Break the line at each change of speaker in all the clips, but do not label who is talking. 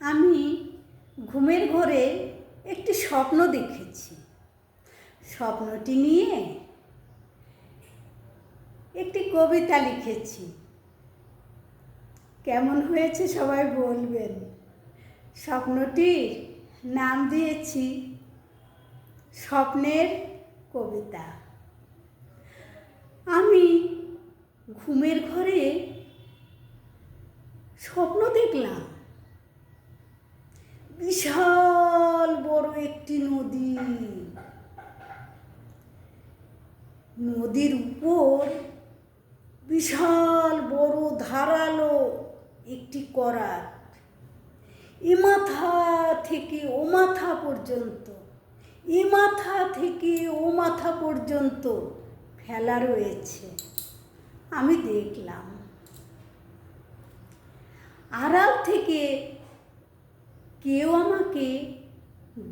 আমি ঘুমের ঘরে একটি স্বপ্ন দেখেছি। স্বপ্নটি নিয়ে একটি কবিতা লিখেছি। কেমন হয়েছে সবাই বলবেন। স্বপ্নটির নাম দিয়েছি স্বপ্নের কবিতা। আমি ঘুমের ঘরে স্বপ্ন দেখলাম। বিশাল বড় একটি নদী। নদীর উপর বিশাল বড় ধারালো একটি করাত। এ মাথা থেকে ও মাথা পর্যন্ত, এ মাথা থেকে ও মাথা পর্যন্ত ফেলা রয়েছে। আমি দেখলাম। আড়াল থেকে কেউ আমাকে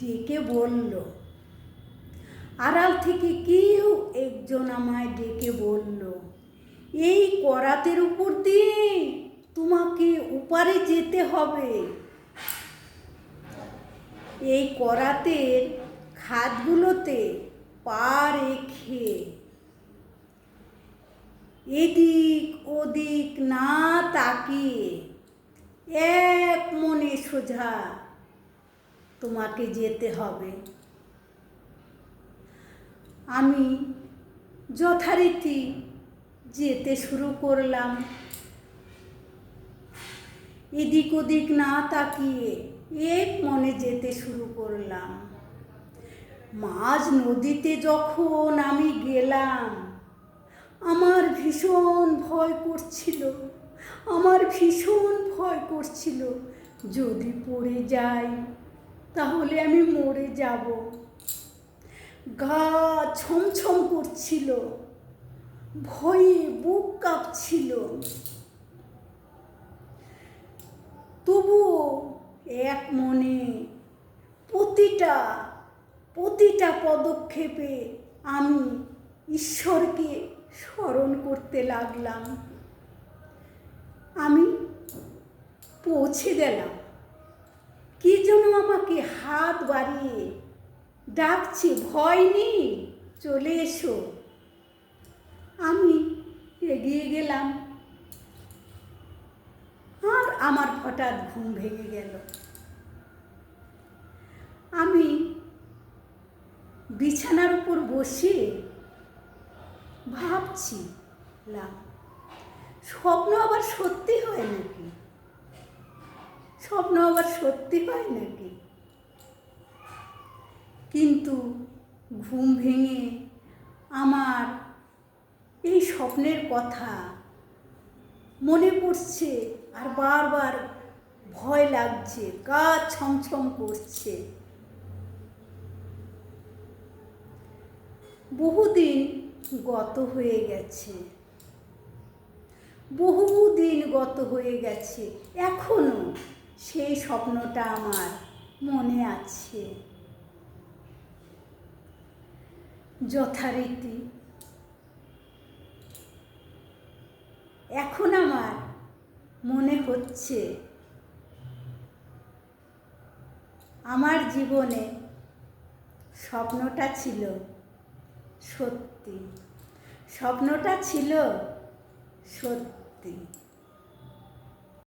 ডেকে বলল, আড়াল থেকে কেউ একজন আমায় ডেকে বলল, এই করাতের উপর দিয়ে তোমাকে উপারে যেতে হবে। এই করাতের খাতগুলোতে পা রেখে এদিক ওদিক না তাকিয়ে এক মনে সোজা তোমাকে যেতে হবে। আমি যথারীতি যেতে শুরু করলাম। এদিক ওদিক না তাকিয়ে এক মনে যেতে শুরু করলাম। মাঝ নদীতে যখন আমি গেলাম, আমার ভীষণ ভয় করছিল। আমার ভীষণ ভয় করছিল। যদি পড়ে যাই তাহলে আমি মরে যাব। গা ছমছম করছিল, ভয়ে বুক কাঁপছিল। তবুও এক মনে প্রতিটা প্রতিটা পদক্ষেপে আমি ঈশ্বরকে স্মরণ করতে লাগলাম। আমি পৌঁছে গেলাম। কি যেন আমাকে হাত বাড়িয়ে ডাকছে, ভয় নেই, চলে এসো। আমি এগিয়ে গেলাম। আর আমার হঠাৎ ঘুম ভেঙে গেল। আমি বিছানার উপর বসে ভাবছিলাম, স্বপ্ন আবার সত্যি হয় নাকি? স্বপ্ন আবার সত্যি হয় নাকি? কিন্তু ঘুম ভেঙে আমার এই স্বপ্নের কথা মনে পড়ছে আর বারবার ভয় লাগছে, গা ছমছম করছে। বহুদিন গত হয়ে গেছে। বহুদিন গত হয়ে গেছে, এখনও সেই স্বপ্নটা আমার মনে আছে। যথারীতি। এখন আমার মনে হচ্ছে আমার জীবনে স্বপ্নটা ছিল সত্যি। স্বপ্নটা ছিল সত্যি।